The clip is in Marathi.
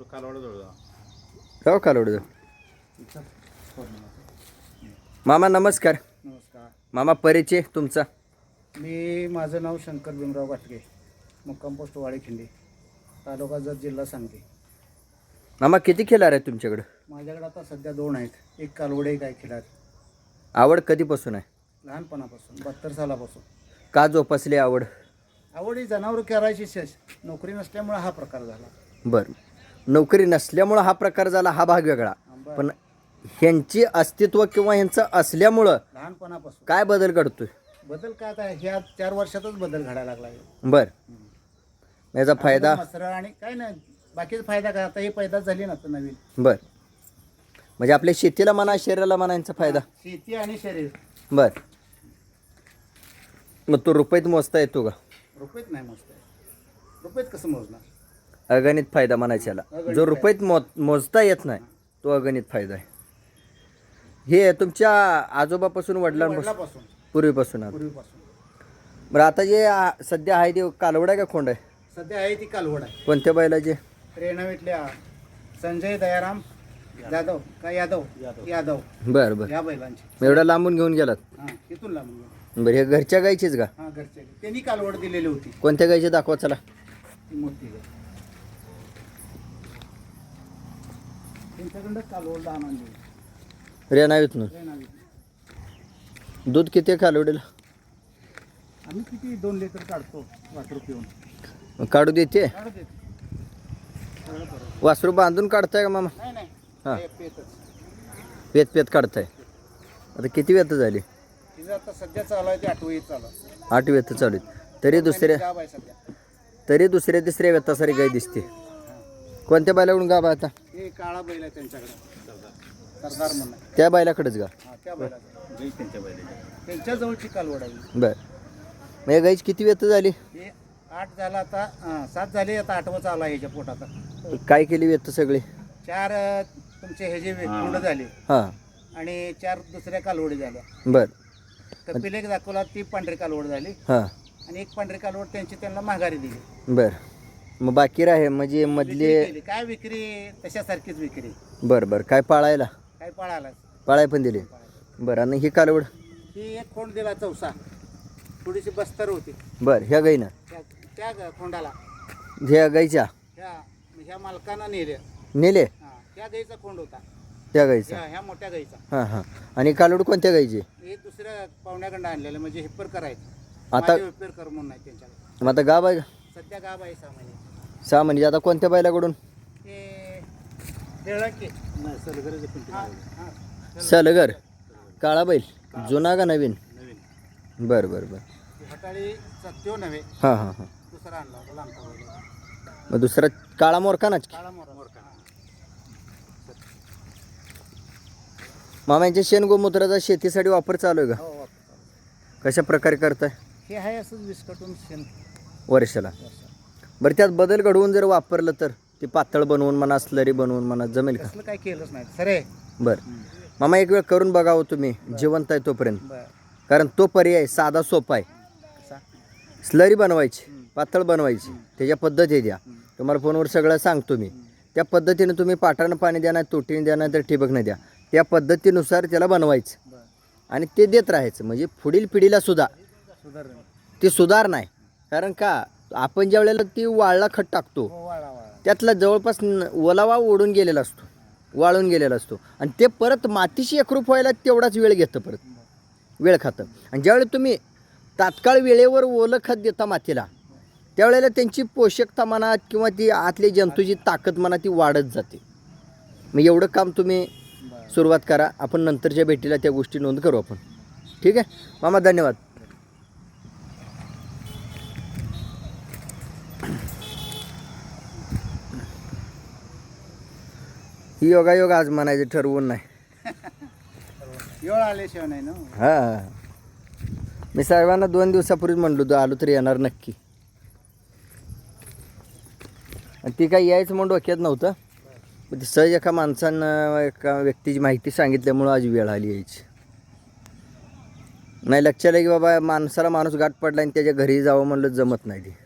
हो कालोड मामा नमस्कार. नमस्कार. मामा परिचय तुमचा. मी माझं नाव शंकर भीमराव गाठगे मुक्काम पोस्ट वाडीखिंडी तालुका जत जिल्हा सांगली. मामा किती खेळार आहे तुमच्याकडं? माझ्याकडे आता सध्या दोन आहेत. एक कालवडे एक आहे खिलार आवड कधीपासून आहे? लहानपणापासून बहात्तर सालापासून. का जोपासली आवड? आवडी जनावर करायची शेष. नोकरी नसल्यामुळे हा प्रकार झाला. बरं. नोकरी नसल्यामुळं हा प्रकार झाला हा भाग वेगळा. पण ह्यांची अस्तित्व किंवा ह्यांचं असल्यामुळं लहानपणापासून. काय बदल घडतोय? बदल काय आता ह्या चार वर्षातच बदल घडायला लागला आहे. बर. याचा फायदा? आणि काय नाही बाकीचा फायदा काय आता ही पैदाच झाली ना आता नवीन. बर. म्हणजे आपल्या शेतीला म्हणा शरीराला म्हणा यांचा फायदा? शेती आणि शरीर. बर. मग तो रुपयात मोजता येतो का? रुपयेत नाही मोजता रुपयेत कसं मोजणार? अगणित फायदा म्हणायचा याला. जो रुपयात मो मोजता येत नाही तो अगणित फायदा आहे. हे तुमच्या आजोबापासून वडिलांपासून? पूर्वीपासून आलं. पूर्वीपासून. बरं आता जे आ, सध्या आहे ते कालवड आहे का खोंड आहे? सध्या आहे ती कालवड आहे. कोणत्या बैलाचे? रेणावीतल्या संजय दयाराम जाधव का यादव? यादव. बरं बरं. या बैलांची. मग एवढ्या लांबून घेऊन गेलात? हा तिथून. बरं हे घरच्या गायचीच का? हा घरचे त्यांनी कालवड दिलेली होती. कोणत्या गायची दाखवा चला. ती मोठी गाय. त्यांच्याकडं कालवड लहान आणली रेनावीतून रेणावीत दूध किती कालवडीला? आम्ही किती? दोन लिटर काढतो वाटर पिऊन. काढू देते? सगळं बरोबर. वासरू बांधून काढताय का मामा? नाही नाही. हा. पेतच. पेत पेत काढताय. आता किती वेत झाली? तिचं आता सध्या चालू आहे ते आठवं चालू आहे. आठ वेत चालू आहेत. तरी दुसऱ्या गाव आहे सध्या. तरी दुसऱ्या तिसऱ्या वेतासारी गाय दिसते. कोणत्या बैलाकडून गाभा आता? काळा बैल आहे त्यांच्याकडे. सरदार म्हणून. आहे. त्या बैलाकडेच गा हा त्या बैलाचा त्यांच्या जवळची कालवड आहे. बर. मग या गायची किती वेत झाली? हे आठ झाला आता हा, सात झाले आता आठवं चालू आहे ह्याच्या पोटात काय केली वेत सगळी? चार अ, तुमचे हे जे कुंड झाले. हां. आणि चार दुसऱ्या कालवडी झाल्या. बर. कपिल एक दाखवला ती पांढरी कालवड झाली. हां. आणि एक पांढरी कालवड त्यांची त्यांना माघारी दिली. बर. मग बाकी राहे म्हणजे मधले विक्री केली. काय विक्री? तशासारखीच विक्री. बर बर. काय पाळायला? काय पळाला पाळाय पण दिली. बरं आणि ही कालवड? ही एक खोंड दिला चौसा. थोडीशी बस्तर होती. बर ह्या गाईनं? त्या त्या ग- खोंडाला. ह्या गाईच्या? ह्या ह्या मालकानं नेले नेले? हा त्या गाईचा खोंड होता. त्या गाईचा? ह्या ह्या मोठ्या गाईचा. हां हां. आणि कालवड कोणत्या गाईची? हे दुसऱ्या पाहुण्याकडं आणलेलं म्हणजे हिप्पर करायचं आता माझे हिप्पर कर म्हणून नाही त्यांच्याकडे. मग आता गाव आहे का? सध्या गाव आहे सहा महिने सहा म्हणजे आता कोणत्या बैलाकडून? सलगर काळा बैल. जुना का नवीन? बरं बरं बरं. हां हां हां. मग दुसरा काळा मोरका मामांच्या शेण गोमूत्राचा शेतीसाठी वापर चालू आहे का? हो. कशा प्रकारे करताय? हे आहे असंच विस्कटून शेण. वर्षाला. बरं त्यात बदल घडवून जर वापरलं तर? ते पातळ बनवून म्हणा स्लरी बनवून म्हणा जमेल का? काय केलंच नाही. सरे. बरं. मामा एक वेळ करून बघावं तुम्ही. जिवंत आहे तोपर्यंत. बर. कारण तो पर्याय साधा सोपा आहे. कसा? स्लरी बनवायची पातळ बनवायची. त्याच्या पद्धती द्या. तुम्हाला फोनवर सगळं सांगतो मी. त्या पद्धतीने तुम्ही पाटानं पाणी द्या नाही तोटीने द्या नाही तर ठिबकनं द्या. त्या पद्धतीनुसार त्याला बनवायचं. बर. आणि ते देत राहायचं. म्हणजे पुढील पिढीला सुद्धा. सुधारण ती सुधार नाही. कारण का? आपण ज्या वेळेला ती वाळला खत टाकतो हो वाळा वाळा. त्यातला जवळपास न- ओलावा ओढून गेलेला असतो वाळून गेलेला असतो. आणि ते परत मातीशी एकरूप व्हायला तेवढाच वेळ घेतं परत वेळ खातं. आणि ज्यावेळी तुम्ही तात्काळ वेळेवर ओलं खत देता मातीला त्यावेळेला त्यांची पोषकता म्हणा किंवा ती आतली जंतूची ताकद म्हणा ती वाढत जाते. मग एवढं काम तुम्ही बर. सुरुवात करा. आपण नंतरच्या भेटीला त्या गोष्टी नोंद करू आपण. ठीक आहे? मामा धन्यवाद. योगायोग आज म्हणायचं ठरवून नाही. येळ आल्याशिवाय नाही ना? हा. मी साहेबांना दोन दिवसापूर्वीच म्हणलो होतो आलो तर येणार नक्की. आणि ती काही यायचं म्हणून डोक्यात नव्हतं. पण ती सहज एका माणसानं एका व्यक्तीची माहिती सांगितल्यामुळं आज वेळ आली यायची. नाही लक्षात आहे की बाबा माणसाला माणूस गाठ पडला आणि त्याच्या घरी जावं म्हणलं जमत नाही ते.